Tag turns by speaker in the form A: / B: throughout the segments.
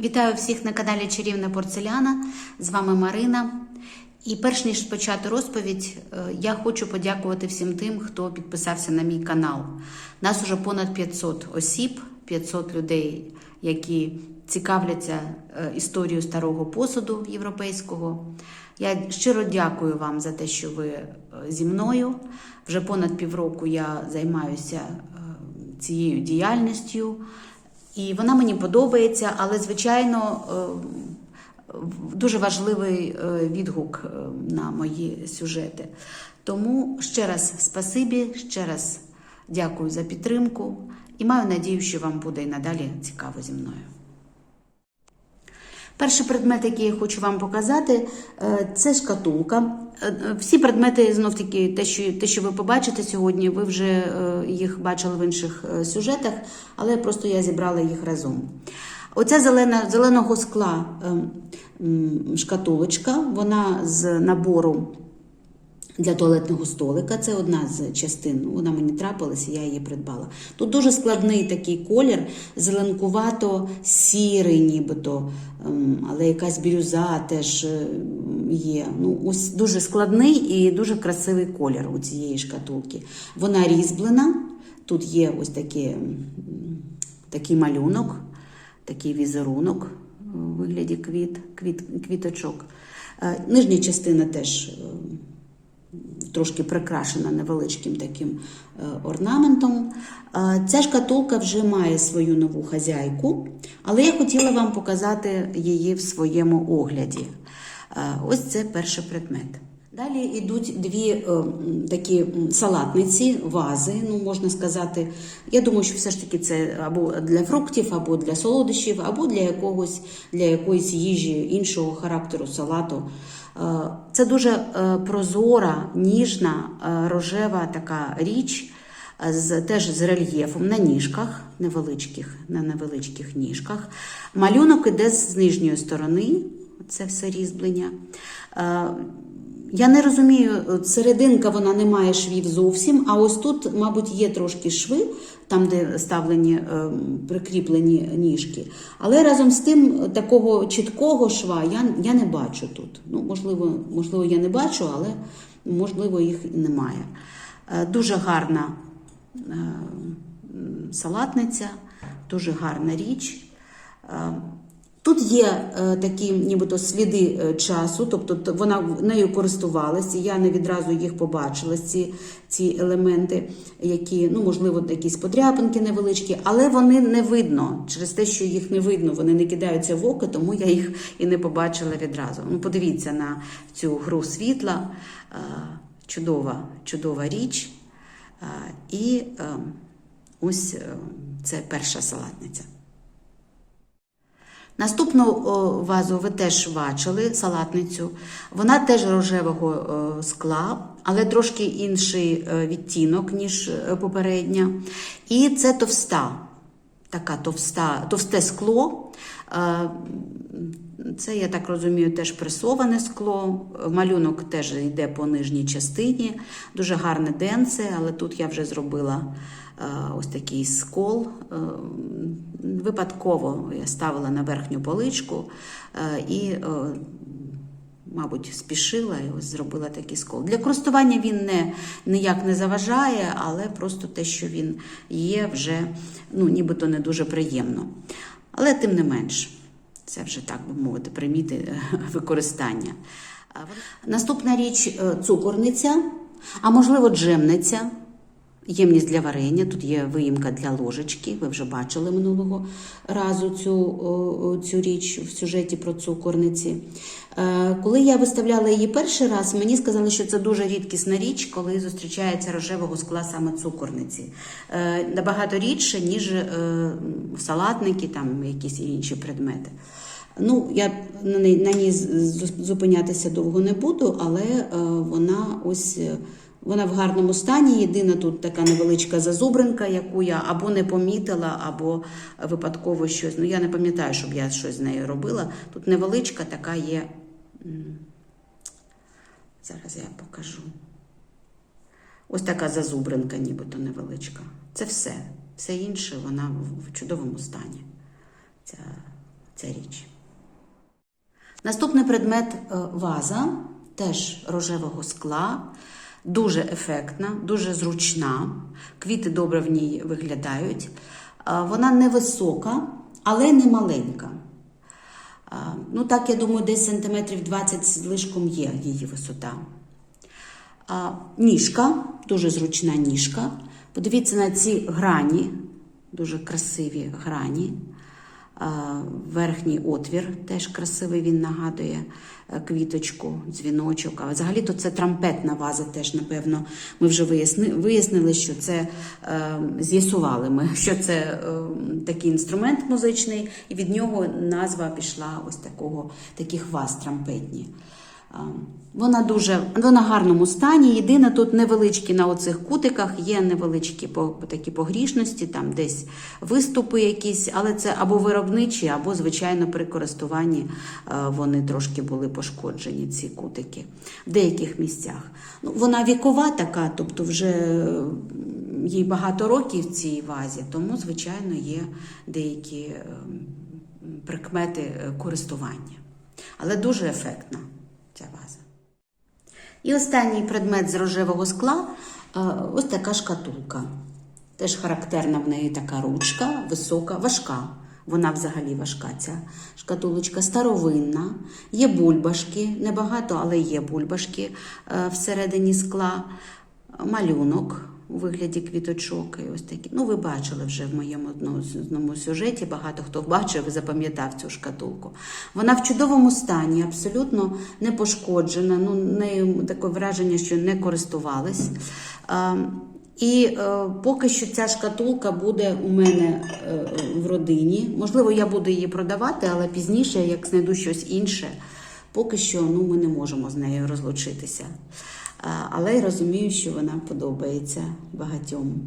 A: Вітаю всіх на каналі Чарівна Порцеляна. З вами Марина. І перш ніж почати розповідь, е, я хочу подякувати всім тим, хто підписався на мій канал. Нас уже понад 500 осіб, 500 людей, які цікавляться е, історією старого посуду європейського. Я щиро дякую вам за те, що ви е, зі мною. Вже понад півроку я займаюся цією діяльністю. І вона мені подобається, але, звичайно, е, дуже важливий е, відгук е, на мої сюжети. Тому ще раз спасибі, ще раз дякую за підтримку і маю надію, що вам буде і надалі цікаво зі мною. Перший предмет, який я хочу вам показати, це шкатулка. Всі предмети, знов таки, те, що, те, що ви побачите сьогодні, ви вже е, їх бачили в інших е, сюжетах, але просто я зібрала їх разом. Оця зелена, зеленого скла е, шкатулочка, вона з набору для туалетного столика. Це одна з частин. Вона мені трапилася, я її придбала. Тут дуже складний такий колір, зеленкувато сірий, нібито, ем, але якась бірюза теж е, є. Ну, ось дуже складний і дуже красивий колір у цієї шкатулки. Вона різьблена. Тут є ось такі, такий малюнок, такий візерунок у вигляді квіт, квіт, квіточок. Е, Нижня частина теж. Трошки прикрашена невеличким таким е, орнаментом. Е, Ця шкатулка вже має свою нову хазяйку, але я хотіла вам показати її в своєму огляді. Е, Ось це перший предмет. Далі йдуть дві е, такі салатниці, вази, ну можна сказати. Я думаю, що все ж таки це або для фруктів, або для солодощів, або для якогось для якоїсь їжі іншого характеру салату. Е, Це дуже е, прозора, ніжна, е, рожева така річ, е, з, теж з рельєфом на ніжках, невеличких, на невеличких ніжках. Малюнок іде з нижньої сторони, це все різьблення. Е, Я не розумію, серединка вона не має швів зовсім, а ось тут, мабуть, є трошки шви, там, де ставлені е, прикріплені ніжки. Але разом з тим такого чіткого шва я, я не бачу тут. Ну, можливо, можливо, я не бачу, але можливо їх і немає. Е, Дуже гарна е, салатниця, дуже гарна річ. Тут є е, такі нібито сліди е, часу, тобто вона нею користувалася, я не відразу їх побачила, ці, ці елементи, які, ну, можливо, якісь подряпинки невеличкі, але вони не видно. Через те, що їх не видно, вони не кидаються в око, тому я їх і не побачила відразу. Ну, подивіться на цю гру світла. Е, Чудова, чудова річ. І е, ось е, це перша салатниця. Наступну вазу ви теж бачили, салатницю. Вона теж рожевого е, скла, але трошки інший е, відтінок, ніж е, попередня. І це товста, така товста, товсте скло. Це, я так розумію, теж пресоване скло. Малюнок теж йде по нижній частині. Дуже гарне денце, але тут я вже зробила е, ось такий скол. Е, Випадково я ставила на верхню поличку е, і, мабуть, спішила і ось зробила такий скол. Для користування він не, ніяк не заважає, але просто те, що він є, вже ну, нібито не дуже приємно. Але тим не менш, це вже так би мовити, приміти е, використання. Наступна річ е, цукорниця, а можливо, джемниця. Ємність для варення, тут є виїмка для ложечки. Ви вже бачили минулого разу цю, цю річ в сюжеті про цукорниці. Е, Коли я виставляла її перший раз, мені сказали, що це дуже рідкісна річ, коли зустрічається рожевого скла саме цукорниці. Е, Набагато рідше, ніж е, салатники, там якісь інші предмети. Ну, я на ній, зупинятися довго не буду, але вона ось. Вона в гарному стані. Єдина тут така невеличка зазубринка, яку я або не помітила, або випадково щось. Ну, я не пам'ятаю, щоб я щось з нею робила. Тут невеличка така є. Зараз я покажу. Ось така зазубринка, нібито невеличка. Це все. Все інше вона в- в чудовому стані. Ця, ця річ. Наступний предмет е, ваза, теж рожевого скла, дуже ефектна, дуже зручна. Квіти добре в ній виглядають. Е, Вона невисока, але не маленька. Е, Ну, так, я думаю, десь сантиметрів 20 з лишком є її висота. Ніжка, дуже зручна ніжка. Подивіться на ці грані, дуже красиві грані. Верхній отвір теж красивий, він нагадує е, квіточку, дзвіночок. А взагалі-то це трампетна ваза, теж, напевно, ми вже виясни, вияснили, що це е, з'ясували ми, що це е, такий інструмент музичний, і від нього назва пішла ось такого, таких ваз трампетні. Вона дуже вона в гарному стані. Єдине, тут невеличкі на оцих кутиках є невеличкі такі погрішності, там десь виступи якісь, але це або виробничі, або, звичайно, при користуванні е, вони трошки були пошкоджені, ці кутики в деяких місцях. Ну, вона вікова така, тобто вже їй багато років в цій вазі, тому, звичайно, є деякі е, прикмети е, користування. Але дуже ефектна ця ваза. І останній предмет з рожевого скла е, ось така шкатулка. Теж характерна в неї така ручка, висока, важка. Вона взагалі важка, ця шкатулочка старовинна. Є бульбашки, небагато, але є бульбашки е, всередині скла, малюнок у вигляді квіточок. І ось такі. Ну, ви бачили вже в моєму одному- сюжеті. Багато хто бачив і запам'ятав цю шкатулку. Вона в чудовому стані, абсолютно не пошкоджена. Ну, нею таке враження, що не користувались. І е, поки що ця шкатулка буде у мене е, в родині. Можливо, я буду її продавати, але пізніше, як знайду щось інше, поки що ну, ми не можемо з нею розлучитися. Але й розумію, що вона подобається багатьом.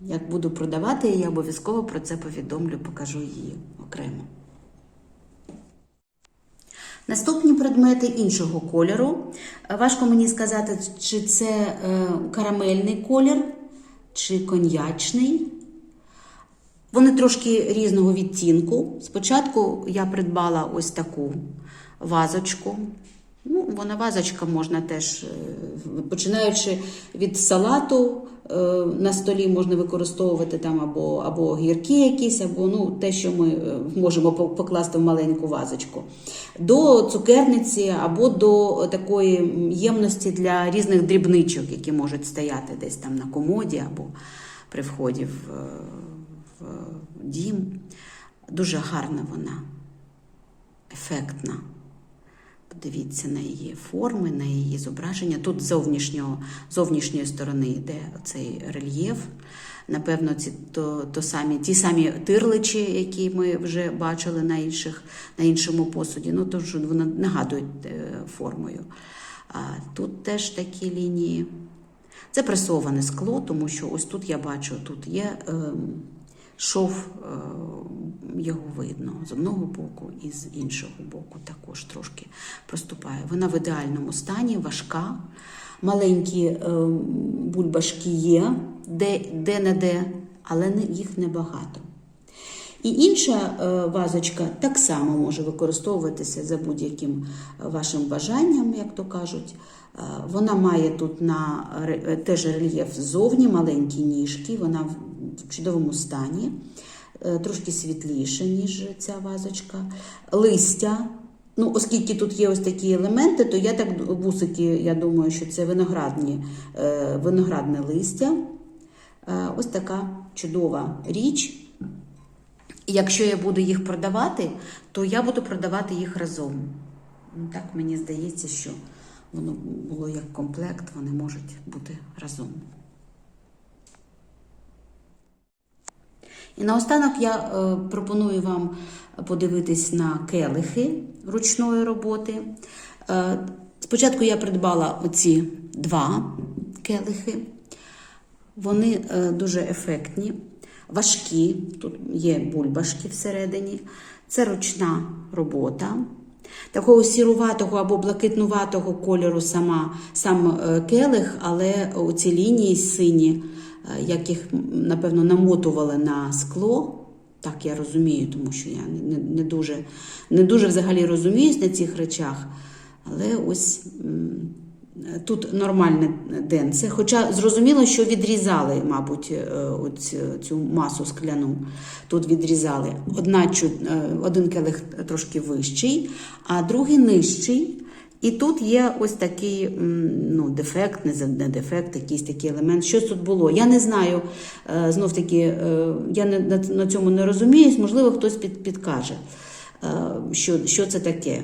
A: Як буду продавати її, обов'язково про це повідомлю, покажу її окремо. Наступні предмети іншого кольору. Важко мені сказати, чи це е, карамельний колір, чи коньячний. Вони трошки різного відтінку. Спочатку я придбала ось таку вазочку. Ну, вона вазочка можна теж, е, починаючи від салату, е, на столі можна використовувати там або, або гірки якісь, або ну, те, що ми е, можемо покласти в маленьку вазочку, до цукерниці або до такої ємності для різних дрібничок, які можуть стояти десь там на комоді або при вході в, в дім. Дуже гарна вона, ефектна. Подивіться на її форми, на її зображення. Тут зовнішнього, зовнішньої сторони йде цей рельєф. Напевно, ці, то, то самі, ті самі тирличі, які ми вже бачили на, інших, на іншому посуді. Ну, тож вони нагадують е, формою. А тут теж такі лінії. Це пресоване скло, тому що ось тут я бачу, тут є ем, шов, е, його видно з одного боку і з іншого боку також трошки проступає. Вона в ідеальному стані, важка, маленькі ем, бульбашки є, де, де-не-де, але їх небагато. І інша е, вазочка так само може використовуватися за будь-яким е, вашим бажанням, як то кажуть. Е, Вона має тут на е, теж рельєф ззовні, маленькі ніжки, вона в чудовому стані, е, трошки світліша, ніж ця вазочка. Листя. Ну, оскільки тут є ось такі елементи, то я так вусики, я думаю, що це виноградні, е, виноградне листя. Е, Ось така чудова річ. І якщо я буду їх продавати, то я буду продавати їх разом. Ну, Так мені здається, що воно було як комплект, вони можуть бути разом. І наостанок я е, пропоную вам подивитись на келихи ручної роботи. Е, спочатку я придбала оці два келихи. Вони е, дуже ефектні, важкі. Тут є бульбашки всередині. Це ручна робота. Такого сіруватого або блакитнуватого кольору сама, сам келих, але оці лінії сині, як їх, напевно, намотували на скло, Так я розумію, тому що я не, не, дуже, не дуже взагалі розуміюсь на цих речах. Але ось тут нормальне денце. Хоча зрозуміло, що відрізали, мабуть, е, оць- цю масу скляну. Тут відрізали. Одна, е, один келих трошки вищий, а другий нижчий. І тут є ось такий ну, дефект, не дефект, якийсь такий елемент. Щось тут було. Я не знаю, е, знов таки, е, я на, цьому не розуміюсь, можливо, хтось під, підкаже, е, що, що це таке.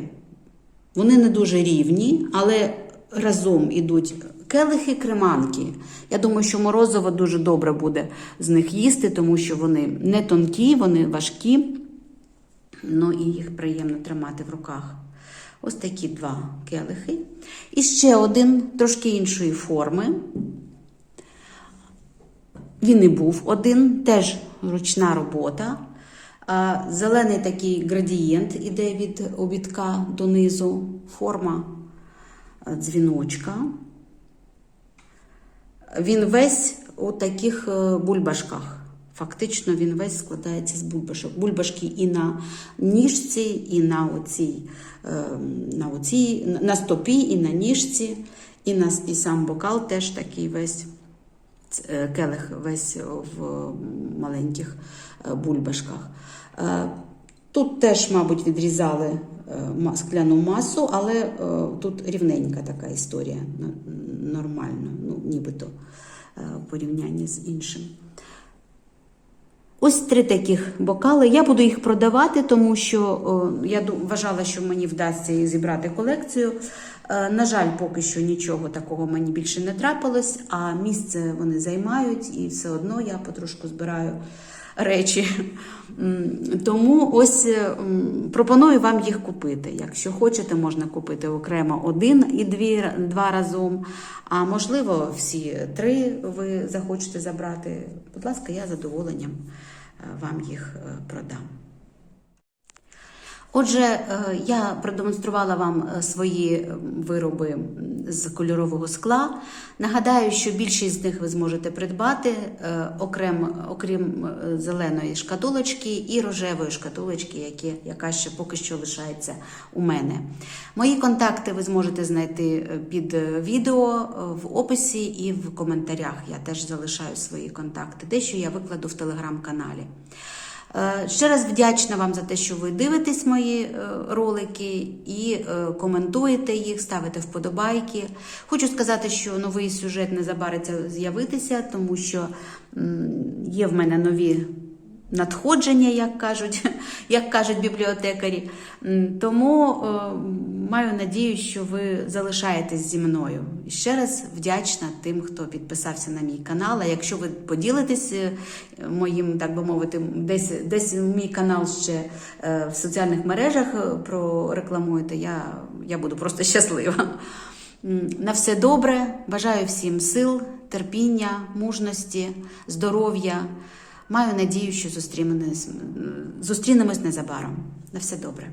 A: Вони не дуже рівні, але разом ідуть келихи, креманки. Я думаю, що морозиво дуже добре буде з них їсти, тому що вони не тонкі, вони важкі. Ну і їх приємно тримати в руках. Ось такі два келихи. І ще один трошки іншої форми. Він і був один, теж ручна робота. Зелений такий градієнт іде від обідка донизу, форма дзвіночка. Він весь у таких е, бульбашках. Фактично він весь складається з бульбашок. Бульбашки і на ніжці, і на оцій, е, на, оцій, на стопі, і на ніжці, і, на, і сам бокал теж такий весь е, келих весь в маленьких е, бульбашках. Е, Тут теж, мабуть, відрізали скляну масу, але тут рівненька така історія, нормально, ну, нібито в порівнянні з іншим. Ось три таких бокали. Я буду їх продавати, тому що о, я вважала, що мені вдасться зібрати колекцію. Е, На жаль, поки що нічого такого мені більше не трапилось, а місце вони займають, і все одно я потрошку збираю речі. Тому ось е, пропоную вам їх купити. Якщо хочете, можна купити окремо один і дві, два разом. А можливо, всі три ви захочете забрати. Будь ласка, я задоволенням вам їх е, продам. Отже, е, я продемонструвала вам е, свої е, вироби з кольорового скла. Нагадаю, що більшість з них ви зможете придбати окрім е, зеленої шкатулочки і рожевої шкатулочки, які, яка ще поки що лишається у мене. Мої контакти ви зможете знайти під відео в описі і в коментарях. Я теж залишаю свої контакти. Дещо я викладу в телеграм-каналі. Е, Ще раз вдячна вам за те, що ви дивитесь мої е, ролики і е, коментуєте їх, ставите вподобайки. Хочу сказати, що новий сюжет не забариться з'явитися, тому що є в мене нові надходження, як кажуть, як кажуть бібліотекарі. Тому е, маю надію, що ви залишаєтесь зі мною. І ще раз вдячна тим, хто підписався на мій канал. А якщо ви поділитесь е, моїм, так би мовити, десь десь мій канал ще е, в соціальних мережах прорекламуєте, я, я буду просто щаслива. На все добре. Бажаю всім сил, терпіння, мужності, здоров'я. Маю надію, що зустрінемось, зустрінемось незабаром. На все добре.